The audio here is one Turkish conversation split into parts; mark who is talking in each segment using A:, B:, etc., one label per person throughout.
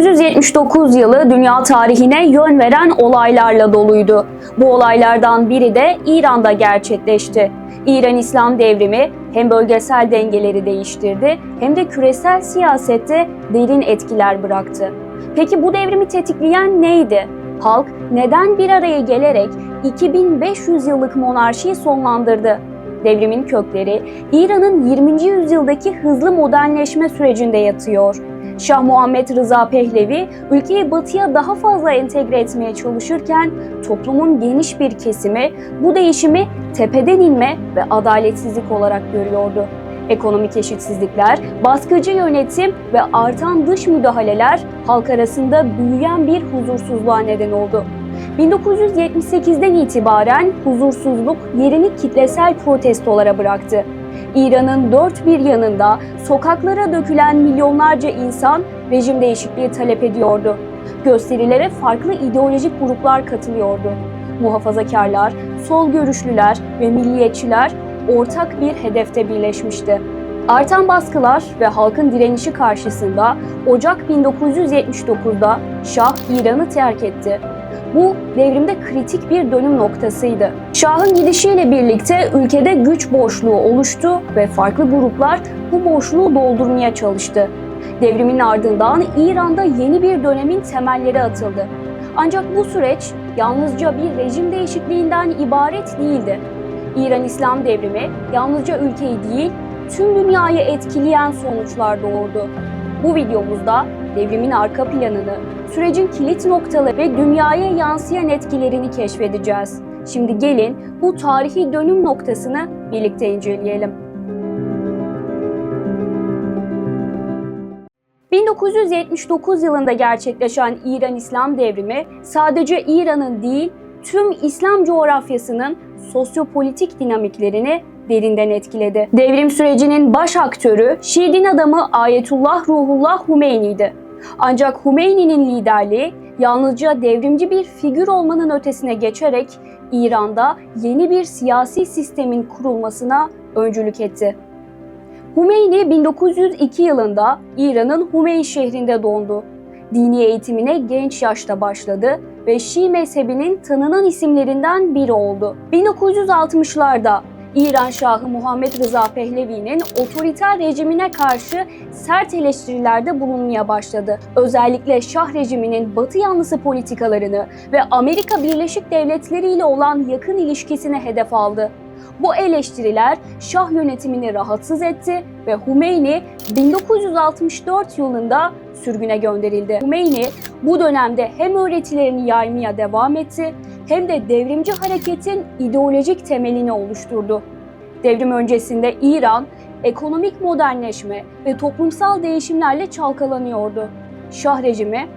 A: 1979 yılı dünya tarihine yön veren olaylarla doluydu. Bu olaylardan biri de İran'da gerçekleşti. İran İslam devrimi hem bölgesel dengeleri değiştirdi hem de küresel siyasette derin etkiler bıraktı. Peki bu devrimi tetikleyen neydi? Halk neden bir araya gelerek 2500 yıllık monarşiyi sonlandırdı? Devrimin kökleri İran'ın 20. yüzyıldaki hızlı modernleşme sürecinde yatıyor. Şah Muhammed Rıza Pehlevi ülkeyi batıya daha fazla entegre etmeye çalışırken toplumun geniş bir kesimi bu değişimi tepeden inme ve adaletsizlik olarak görüyordu. Ekonomik eşitsizlikler, baskıcı yönetim ve artan dış müdahaleler halk arasında büyüyen bir huzursuzluğa neden oldu. 1978'den itibaren huzursuzluk yerini kitlesel protestolara bıraktı. İran'ın dört bir yanında sokaklara dökülen milyonlarca insan rejim değişikliği talep ediyordu. Gösterilere farklı ideolojik gruplar katılıyordu. Muhafazakarlar, sol görüşlüler ve milliyetçiler ortak bir hedefte birleşmişti. Artan baskılar ve halkın direnişi karşısında Ocak 1979'da Şah İran'ı terk etti. Bu devrimde kritik bir dönüm noktasıydı. Şah'ın gidişiyle birlikte ülkede güç boşluğu oluştu ve farklı gruplar bu boşluğu doldurmaya çalıştı. Devrimin ardından İran'da yeni bir dönemin temelleri atıldı. Ancak bu süreç yalnızca bir rejim değişikliğinden ibaret değildi. İran İslam devrimi yalnızca ülkeyi değil, tüm dünyayı etkileyen sonuçlar doğurdu. Bu videomuzda devrimin arka planını, sürecin kilit noktaları ve dünyaya yansıyan etkilerini keşfedeceğiz. Şimdi gelin bu tarihi dönüm noktasını birlikte inceleyelim. 1979 yılında gerçekleşen İran İslam devrimi sadece İran'ın değil, tüm İslam coğrafyasının sosyopolitik dinamiklerini derinden etkiledi. Devrim sürecinin baş aktörü Şii din adamı Ayetullah Ruhullah Hümeyni'ydi. Ancak Hümeyni'nin liderliği yalnızca devrimci bir figür olmanın ötesine geçerek İran'da yeni bir siyasi sistemin kurulmasına öncülük etti. Hümeyni 1902 yılında İran'ın Hümeyn şehrinde doğdu. Dini eğitimine genç yaşta başladı ve Şii mezhebinin tanınan isimlerinden biri oldu. 1960'larda İran Şahı Muhammed Rıza Pehlevi'nin otoriter rejimine karşı sert eleştirilerde bulunmaya başladı. Özellikle Şah rejiminin Batı yanlısı politikalarını ve Amerika Birleşik Devletleri ile olan yakın ilişkisini hedef aldı. Bu eleştiriler Şah yönetimini rahatsız etti ve Hümeyni 1964 yılında sürgüne gönderildi. Hümeyni bu dönemde hem öğretilerini yaymaya devam etti hem de devrimci hareketin ideolojik temelini oluşturdu. Devrim öncesinde İran ekonomik modernleşme ve toplumsal değişimlerle çalkalanıyordu. Şah rejimi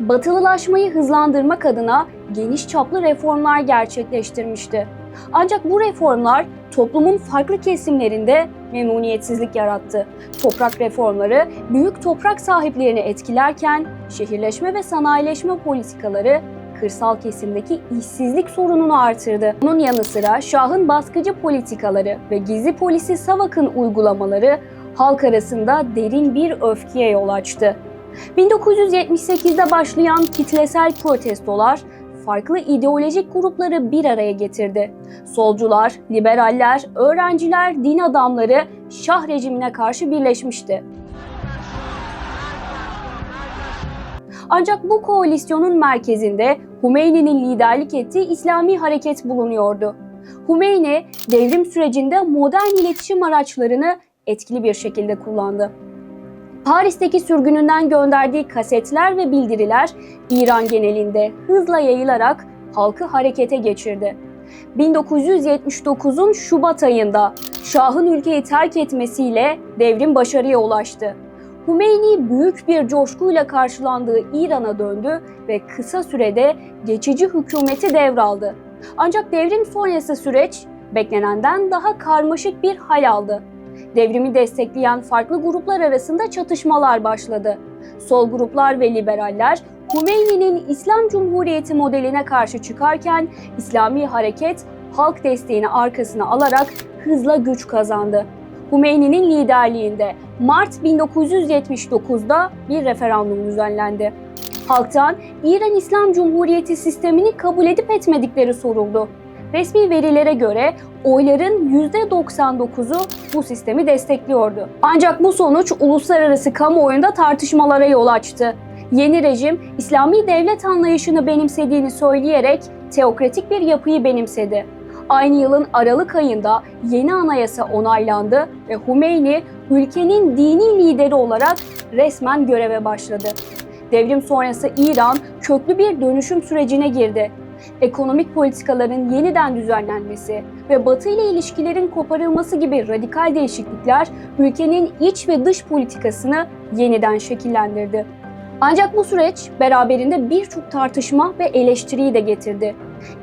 A: batılılaşmayı hızlandırmak adına geniş çaplı reformlar gerçekleştirmişti. Ancak bu reformlar toplumun farklı kesimlerinde memnuniyetsizlik yarattı. Toprak reformları büyük toprak sahiplerini etkilerken şehirleşme ve sanayileşme politikaları kırsal kesimdeki işsizlik sorununu artırdı. Bunun yanı sıra Şah'ın baskıcı politikaları ve gizli polisi Savak'ın uygulamaları halk arasında derin bir öfkeye yol açtı. 1978'de başlayan kitlesel protestolar farklı ideolojik grupları bir araya getirdi. Solcular, liberaller, öğrenciler, din adamları Şah rejimine karşı birleşmişti. Ancak bu koalisyonun merkezinde Hümeyni'nin liderlik ettiği İslami hareket bulunuyordu. Hümeyni, devrim sürecinde modern iletişim araçlarını etkili bir şekilde kullandı. Paris'teki sürgününden gönderdiği kasetler ve bildiriler İran genelinde hızla yayılarak halkı harekete geçirdi. 1979'un Şubat ayında Şah'ın ülkeyi terk etmesiyle devrim başarıya ulaştı. Hümeyni büyük bir coşkuyla karşılandığı İran'a döndü ve kısa sürede geçici hükümeti devraldı. Ancak devrim sonrası süreç beklenenden daha karmaşık bir hal aldı. Devrimi destekleyen farklı gruplar arasında çatışmalar başladı. Sol gruplar ve liberaller Hümeyni'nin İslam Cumhuriyeti modeline karşı çıkarken İslami hareket halk desteğini arkasına alarak hızla güç kazandı. Hümeyni'nin liderliğinde Mart 1979'da bir referandum düzenlendi. Halktan İran İslam Cumhuriyeti sistemini kabul edip etmedikleri soruldu. Resmi verilere göre oyların %99'u bu sistemi destekliyordu. Ancak bu sonuç uluslararası kamuoyunda tartışmalara yol açtı. Yeni rejim İslami devlet anlayışını benimsediğini söyleyerek teokratik bir yapıyı benimsedi. Aynı yılın Aralık ayında yeni anayasa onaylandı ve Hümeyni ülkenin dini lideri olarak resmen göreve başladı. Devrim sonrası İran köklü bir dönüşüm sürecine girdi. Ekonomik politikaların yeniden düzenlenmesi ve Batı ile ilişkilerin koparılması gibi radikal değişiklikler ülkenin iç ve dış politikasını yeniden şekillendirdi. Ancak bu süreç beraberinde birçok tartışma ve eleştiriyi de getirdi.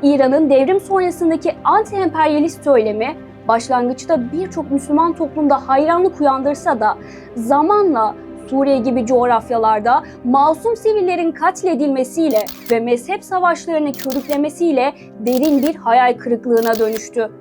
A: İran'ın devrim sonrasındaki anti-emperyalist söylemi başlangıçta birçok Müslüman toplumda hayranlık uyandırsa da zamanla Suriye gibi coğrafyalarda masum sivillerin katledilmesiyle ve mezhep savaşlarını körüklemesiyle derin bir hayal kırıklığına dönüştü.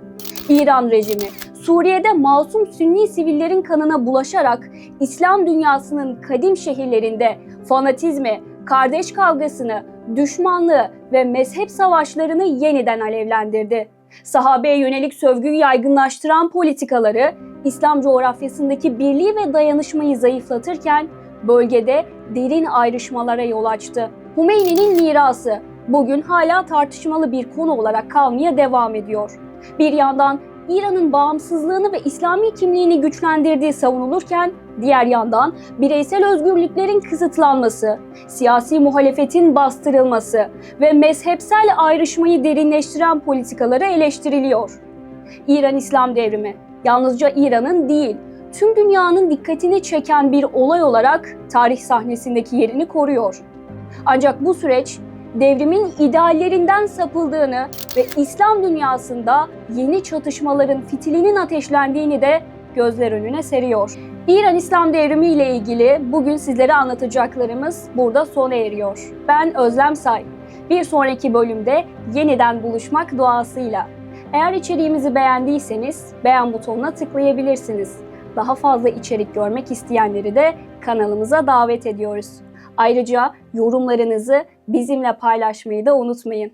A: İran rejimi Suriye'de masum Sünni sivillerin kanına bulaşarak İslam dünyasının kadim şehirlerinde fanatizmi, kardeş kavgasını, düşmanlığı ve mezhep savaşlarını yeniden alevlendirdi. Sahabeye yönelik sövgüyü yaygınlaştıran politikaları İslam coğrafyasındaki birliği ve dayanışmayı zayıflatırken bölgede derin ayrışmalara yol açtı. Hümeyni'nin mirası bugün hala tartışmalı bir konu olarak kalmaya devam ediyor. Bir yandan İran'ın bağımsızlığını ve İslami kimliğini güçlendirdiği savunulurken diğer yandan bireysel özgürlüklerin kısıtlanması, siyasi muhalefetin bastırılması ve mezhepsel ayrışmayı derinleştiren politikaları eleştiriliyor. İran İslam devrimi yalnızca İran'ın değil, tüm dünyanın dikkatini çeken bir olay olarak tarih sahnesindeki yerini koruyor. Ancak bu süreç devrimin ideallerinden sapıldığını ve İslam dünyasında yeni çatışmaların fitilinin ateşlendiğini de gözler önüne seriyor. İran İslam devrimi ile ilgili bugün sizlere anlatacaklarımız burada sona eriyor. Ben Özlem Say. Bir sonraki bölümde yeniden buluşmak duasıyla. Eğer içeriğimizi beğendiyseniz beğen butonuna tıklayabilirsiniz. Daha fazla içerik görmek isteyenleri de kanalımıza davet ediyoruz. Ayrıca yorumlarınızı bizimle paylaşmayı da unutmayın.